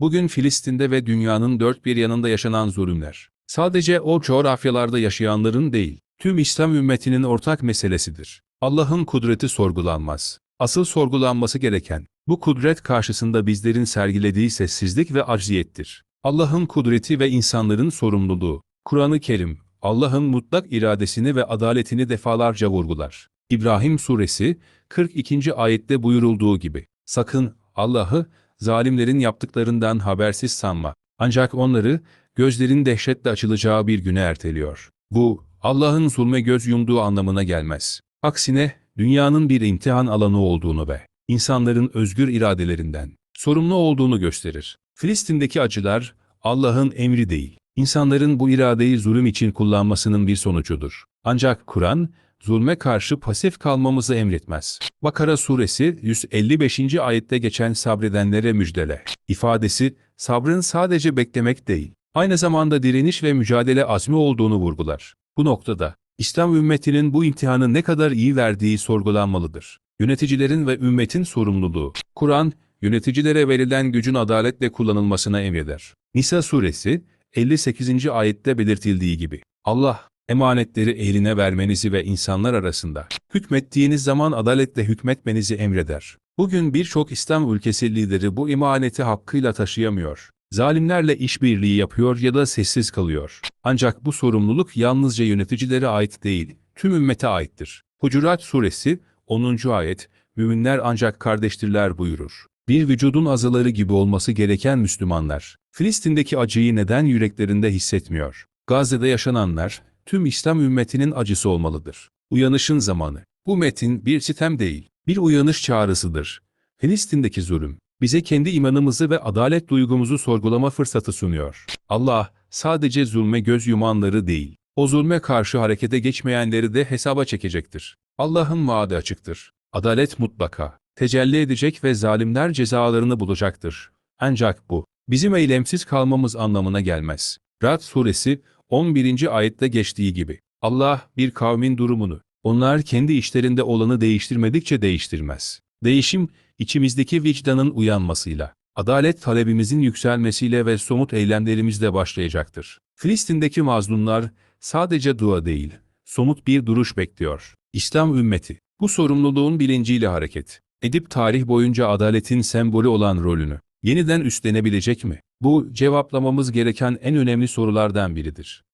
Bugün Filistin'de ve dünyanın dört bir yanında yaşanan zulümler, sadece o coğrafyalarda yaşayanların değil, tüm İslam ümmetinin ortak meselesidir. Allah'ın kudreti sorgulanmaz. Asıl sorgulanması gereken, bu kudret karşısında bizlerin sergilediği sessizlik ve acziyettir. Allah'ın kudreti ve insanların sorumluluğu. Kur'an-ı Kerim, Allah'ın mutlak iradesini ve adaletini defalarca vurgular. İbrahim Suresi, 42. ayette buyurulduğu gibi, sakın Allah'ı zalimlerin yaptıklarından habersiz sanma. Ancak onları gözlerin dehşetle açılacağı bir güne erteliyor. Bu, Allah'ın zulme göz yumduğu anlamına gelmez. Aksine, dünyanın bir imtihan alanı olduğunu ve insanların özgür iradelerinden sorumlu olduğunu gösterir. Filistin'deki acılar, Allah'ın emri değil, insanların bu iradeyi zulüm için kullanmasının bir sonucudur. Ancak Kur'an, zulme karşı pasif kalmamızı emretmez. Bakara suresi 155. ayette geçen sabredenlere müjdele. ifadesi, sabrın sadece beklemek değil, aynı zamanda direniş ve mücadele azmi olduğunu vurgular. Bu noktada, İslam ümmetinin bu imtihanı ne kadar iyi verdiği sorgulanmalıdır. Yöneticilerin ve ümmetin sorumluluğu. Kur'an, yöneticilere verilen gücün adaletle kullanılmasına emreder. Nisa suresi 58. ayette belirtildiği gibi, Allah, emanetleri eline vermenizi ve insanlar arasında hükmettiğiniz zaman adaletle hükmetmenizi emreder. Bugün birçok İslam ülkesi lideri bu emaneti hakkıyla taşıyamıyor. Zalimlerle işbirliği yapıyor ya da sessiz kalıyor. Ancak bu sorumluluk yalnızca yöneticilere ait değil, tüm ümmete aittir. Hucurat suresi 10. ayet, müminler ancak kardeştirler buyurur. Bir vücudun azıları gibi olması gereken Müslümanlar, Filistin'deki acıyı neden yüreklerinde hissetmiyor? Gazze'de yaşananlar, tüm İslam ümmetinin acısı olmalıdır. Uyanışın zamanı. Bu metin bir sitem değil, bir uyanış çağrısıdır. Filistin'deki zulüm, bize kendi imanımızı ve adalet duygumuzu sorgulama fırsatı sunuyor. Allah, sadece zulme göz yumanları değil, o zulme karşı harekete geçmeyenleri de hesaba çekecektir. Allah'ın vaadi açıktır. Adalet mutlaka, tecelli edecek ve zalimler cezalarını bulacaktır. Ancak bu, bizim eylemsiz kalmamız anlamına gelmez. Rad suresi 11. ayette geçtiği gibi, Allah bir kavmin durumunu, onlar kendi işlerinde olanı değiştirmedikçe değiştirmez. Değişim, içimizdeki vicdanın uyanmasıyla, adalet talebimizin yükselmesiyle ve somut eylemlerimizle başlayacaktır. Filistin'deki mazlumlar sadece dua değil, somut bir duruş bekliyor. İslam ümmeti, bu sorumluluğun bilinciyle hareket edip tarih boyunca adaletin sembolü olan rolünü yeniden üstlenebilecek mi? Bu cevaplamamız gereken en önemli sorulardan biridir.